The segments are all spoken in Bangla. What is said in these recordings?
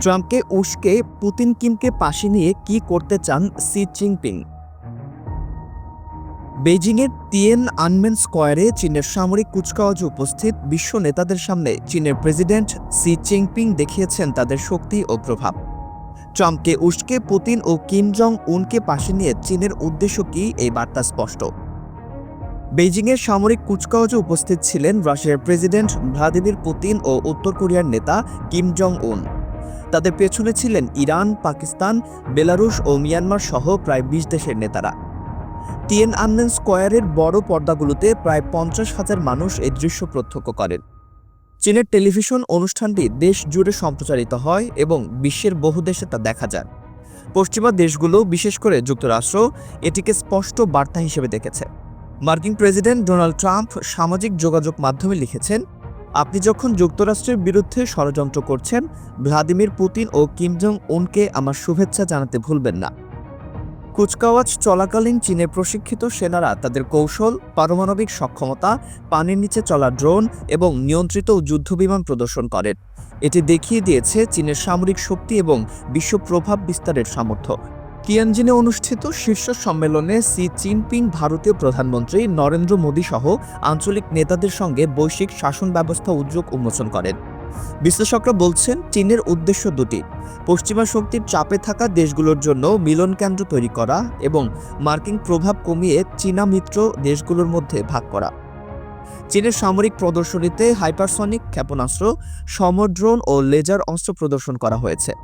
ট্রাম্পকে উস্কে পুতিন কিমকে পাশে নিয়ে কি করতে চান সি জিনপিং? বেজিংয়ের তিয়েন আনমেন স্কোয়ারে চীনের সামরিক কুচকাওয়াজে উপস্থিত বিশ্ব নেতাদের সামনে চীনের প্রেসিডেন্ট সি জিনপিং দেখিয়েছেন তাদের শক্তি ও প্রভাব। ট্রাম্পকে উস্কে পুতিন ও কিম জং উনকে পাশে নিয়ে চীনের উদ্দেশ্য কি এই বার্তা স্পষ্ট। বেজিংয়ের সামরিক কুচকাওয়াজে উপস্থিত ছিলেন রাশিয়ার প্রেসিডেন্ট ভ্লাদিমির পুতিন ও উত্তর কোরিয়ার নেতা কিম জং উন তাদের পেছনে ছিলেন ইরান, পাকিস্তান, বেলারুশ ও মিয়ানমার সহ প্রায় বিশ দেশের নেতারা। টিএন আনমেন স্কোয়ারের বড় পর্দাগুলোতে প্রায় পঞ্চাশ হাজার মানুষ এই দৃশ্য প্রত্যক্ষ করেন। চীনের টেলিভিশন অনুষ্ঠানটি দেশ জুড়ে সম্প্রচারিত হয় এবং বিশ্বের বহু দেশে তা দেখা যায়। পশ্চিমা দেশগুলো, বিশেষ করে যুক্তরাষ্ট্র, এটিকে স্পষ্ট বার্তা হিসেবে দেখেছে। মার্কিন প্রেসিডেন্ট ডোনাল্ড ট্রাম্প সামাজিক যোগাযোগ মাধ্যমে লিখেছেন, আপনি যখন যুক্তরাষ্ট্রের বিরুদ্ধে ষড়যন্ত্র করছেন, ভ্লাদিমির পুতিন ও কিম জং উনকে আমার শুভেচ্ছা জানাতে ভুলবেন না। কুচকাওয়াজ চলাকালীন চীনে প্রশিক্ষিত সেনারা তাদের কৌশল, পারমাণবিক সক্ষমতা, পানির নিচে চলা ড্রোন এবং নিয়ন্ত্রিত যুদ্ধবিমান প্রদর্শন করেন। এটি দেখিয়ে দিয়েছে চীনের সামরিক শক্তি এবং বিশ্ব প্রভাব বিস্তারের সামর্থ্য। তিয়ানজিনে অনুষ্ঠিত শীর্ষ সম্মেলনে সি জিনপিং ভারতীয় প্রধানমন্ত্রী নরেন্দ্র মোদী সহ আঞ্চলিক নেতাদের সঙ্গে বৈশ্বিক শাসন ব্যবস্থা উদ্যোগ উন্মোচন করেন। বিশ্লেষকরা বলছেন, চীনের উদ্দেশ্য দুটি, পশ্চিমা শক্তির চাপে থাকা দেশগুলোর জন্য মিলন কেন্দ্র তৈরি করা এবং মার্কিন প্রভাব কমিয়ে চীনা মিত্র দেশগুলোর মধ্যে ভাগ করা। চীনের সামরিক প্রদর্শনীতে হাইপারসনিক ক্ষেপণাস্ত্র সমড্রোন ও লেজার অস্ত্র প্রদর্শন করা হয়েছে।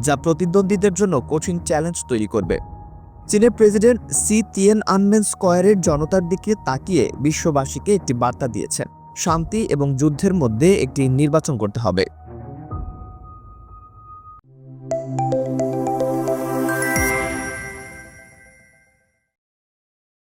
যা প্রতিদ্বন্দ্বীদের জন্য কঠিন চ্যালেঞ্জ তৈরি করবে। চীনের প্রেসিডেন্ট সি তিয়েন আনমেন স্কোয়ারের জনতার দিকে তাকিয়ে বিশ্ববাসীকে একটি বার্তা দিয়েছেন। শান্তি এবং যুদ্ধের মধ্যে একটি নির্বাচন করতে হবে।